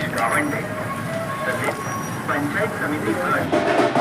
प्रवेश करावेंगे सचिव पंचायत समिति पर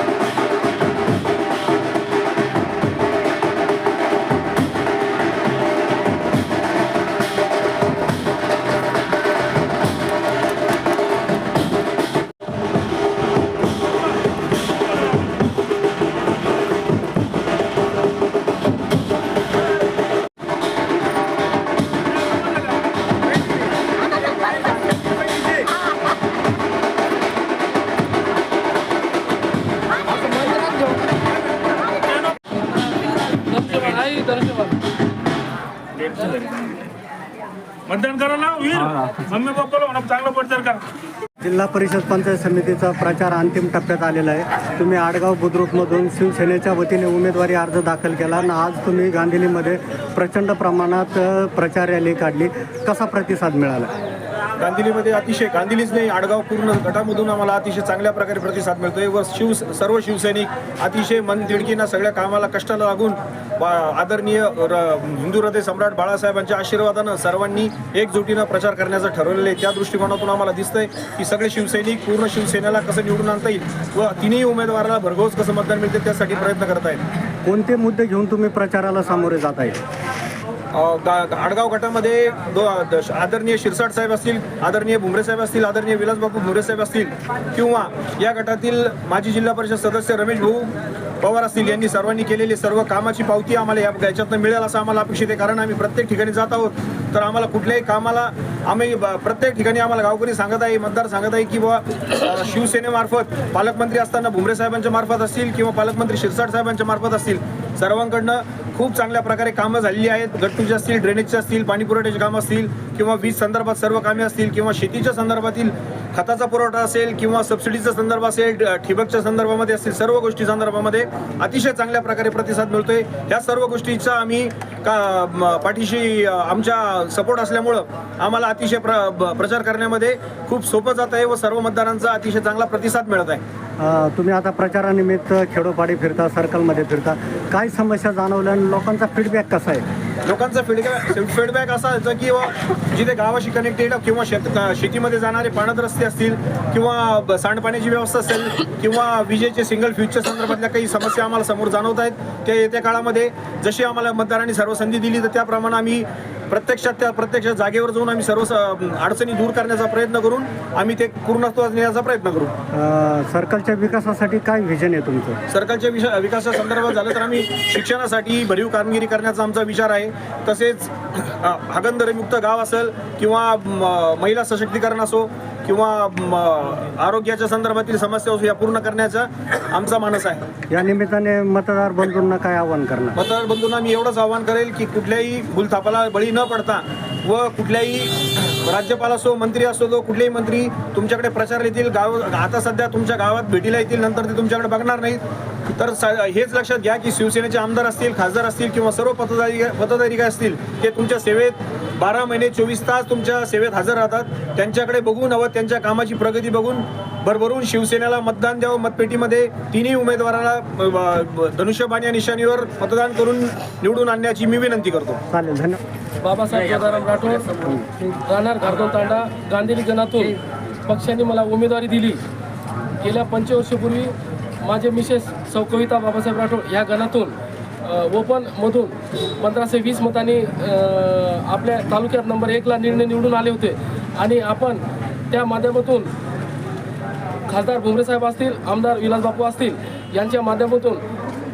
मतदान करा ना वीर. मम्मी पप्पाला म्हणा चांगला प्रचार करा. जिल्हा परिषद पंचायत समितीचा प्रचार अंतिम टप्प्यात आलेला आहे. तुम्ही आडगाव बुद्रुकमधून शिवसेनेच्या वतीने उमेदवारी अर्ज दाखल केला आणि आज तुम्ही गांधीलीमध्ये प्रचंड प्रमाणात प्रचार रॅली काढली. कसा प्रतिसाद मिळाला? गांधिलीमध्ये अतिशय गांधिलीच नाही आडगाव पूर्ण गटामधून आम्हाला अतिशय चांगल्या प्रकारे प्रतिसाद मिळतोय. व शिव सर्व शिवसैनिक अतिशय मन तिडकीनं सगळ्या कामाला कष्टाला लागून बा- आदरणीय र- हिंदू हृदय सम्राट बाळासाहेबांच्या आशीर्वादानं सर्वांनी एकजुटीनं प्रचार करण्याचं ठरवलेलं आहे. त्या दृष्टिकोनातून आम्हाला दिसतंय की सगळे शिवसैनिक पूर्ण शिवसेनेला कसं निवडून आणता येईल व तिन्ही उमेदवाराला भरघोस कसं मतदान मिळते त्यासाठी प्रयत्न करत आहेत कोणते मुद्दे घेऊन तुम्ही प्रचाराला सामोरे जात आहे आडगाव गटामध्ये दो द- आदरणीय शिरसाट साहेब असतील आदरणीय भुमरे साहेब असतील आदरणीय विलासबापू भुमरे साहेब असतील किंवा या गटातील माजी जिल्हा परिषद सदस्य रमेश भाऊ पवार असतील यांनी सर्वांनी केलेली सर्व कामाची पावती आम्हाला या याच्यातनं मिळेल असं आम्हाला अपेक्षित आहे. कारण आम्ही प्रत्येक ठिकाणी जात आहोत. तर आम्हाला कुठल्याही कामाला आम्ही ब- प्रत्येक ठिकाणी आम्हाला गावकरी सांगत आहे मतदार सांगत आहे की बाबा शिवसेनेमार्फत पालकमंत्री असताना भुमरे साहेबांच्या मार्फत असतील किंवा पालकमंत्री शिरसाट साहेबांच्या मार्फत असतील सर्वांकडनं खूप चांगल्या प्रकारे कामं झालेली आहेत. गट्टूचे असतील ड्रेनेजचे असतील पाणी पुरवठ्याचे कामं असतील किंवा वीज संदर्भात सर्व कामे असतील किंवा शेतीच्या संदर्भातील खताचा पुरवठा असेल किंवा सबसिडीचा संदर्भ असेल ठिबकच्या संदर्भामध्ये असतील सर्व गोष्टी संदर्भामध्ये अतिशय चांगल्या प्रकारे प्रतिसाद मिळतोय. या सर्व गोष्टीचा आम्ही का म- पाठीशी आमच्या सपोर्ट असल्यामुळं आम्हाला अतिशय प्र ब- प्रचार करण्यामध्ये खूप सोपं जात आहे व सर्व मतदारांचा अतिशय चांगला प्रतिसाद मिळत आहे. तुम्ही आता प्रचारानिमित्त खेडोपाडी फिरता सर्कलमध्ये फिरता. काय समस्या जाणवल्या आणि लोकांचा फीडबॅक कसा आहे? लोकांचा फीडबॅक फीडबॅक असा आहे की जिथे गावाशी कनेक्टेड किंवा शेत शेतीमध्ये जाणारे पाण्यात रस्ते असतील किंवा ब- सांडपाण्याची व्यवस्था असेल किंवा विजेचे सिंगल फ्यूजच्या संदर्भातल्या काही समस्या आम्हाला समोर जाणवत आहेत त्या येत्या काळामध्ये जशी आम्हाला मतदारांनी सर्व संधी दिली तर त्याप्रमाणे आम्ही प्रत्यक्षात त्या प्रत्यक्ष जागेवर जाऊन आम्ही सर्व स- अडचणी दूर करण्याचा प्रयत्न करून आम्ही ते पूर्णत्वास नेण्याचा प्रयत्न करू. सर्कलच्या विकासासाठी काय व्हिजन आहे तुमचं? सरकारच्या विषय विकासासंदर्भात झालं तर आम्ही शिक्षणासाठी भरीव कामगिरी करण्याचा आमचा विचार आहे. तसेच अ, हागणदरीमुक्त गाव असेल किंवा महिला सशक्तीकरण असो किंवा आरोग्याच्या संदर्भातील समस्या असो या पूर्ण करण्याचा आमचा मानस आहे. या निमित्ताने मतदार बंधूंना काय आवाहन करणार? मतदार बंधूंना मी एवढंच आवाहन करेल की कुठल्याही भूलथापाला बळी न पडता व कुठल्याही राज्यपाल असो मंत्री असो तो कुठलेही मंत्री तुमच्याकडे प्रचार येतील गाव आता सध्या तुमच्या गावात भेटीला येतील नंतर ते तुमच्याकडे बघणार नाहीत. तर स- हेच लक्षात घ्या की शिवसेनेचे आमदार असतील खासदार असतील किंवा सर्व पदाधिकारी पतदारिका असतील ते तुमच्या सेवेत बारा महिने चोवीस तास तुमच्या सेवेत हजर राहतात. त्यांच्याकडे बघून हवं त्यांच्या कामाची प्रगती बघून भरभरून शिवसेनेला मतदान द्यावं मतपेटीमध्ये तिन्ही उमेदवाराला धनुष्यबाण या निशाणीवर मतदान करून निवडून आणण्याची मी विनंती करतो. चालेल धन्यवाद बाबासाहेब सदाराम राठोड राहणार घारदोन तांडा गांधीली गणातून पक्षाने मला उमेदवारी दिली. गेल्या पंचवर्षापूर्वी माझे मिसेस सौ कविता बाबासाहेब राठोड ह्या गणातून ओपनमधून पंधराशे वीस मतांनी आपल्या तालुक्यात नंबर एकला निर्णय निवडून आले होते. आणि आपण त्या माध्यमातून खासदार भुमरे साहेब असतील आमदार विलासबापू असतील यांच्या माध्यमातून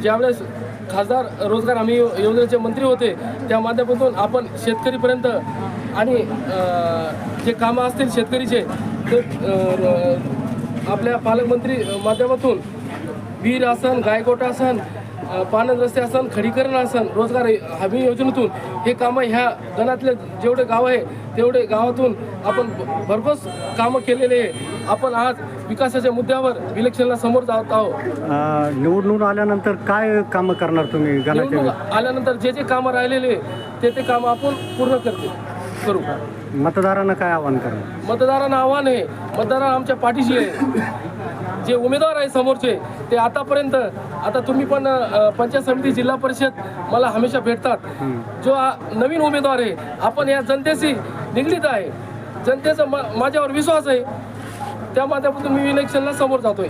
ज्यावेळेस खासदार रोजगार हमी योजनेचे मंत्री होते त्या माध्यमातून आपण शेतकरीपर्यंत आणि जे कामं असतील शेतकरीचे ते आपल्या पालकमंत्री माध्यमातून वीर आसन गायकोटा आसन पाणंद रस्ते आसन खडीकरण आसन रोजगार हमी योजनेतून हे कामं ह्या गणातले जेवढे गाव आहे तेवढे गावातून आपण भ- भरघोस कामं केलेले आहे. आपण आज विकासाच्या मुद्द्यावर इलेक्शनला समोर जात आहोत. निवडून आल्यानंतर काय कामं करणार तुम्ही निवडणूक आल्यानंतर जे जे कामं राहिलेले ते ते कामं आपण पूर्ण करते करू. मतदारांना काय आवाहन करणार? मतदारांना आव्हान आहे मतदार आमच्या पाठीशी आहे. जे उमेदवार आहे समोरचे ते आतापर्यंत आता तुम्ही पण पंचायत समिती जिल्हा परिषद मला हमेशा भेटतात. जो नवीन उमेदवार आहे आपण या जनतेशी निगडीत आहे. जनतेचा माझ्यावर विश्वास आहे. त्या माध्यमातून मी इलेक्शनला समोर जातोय.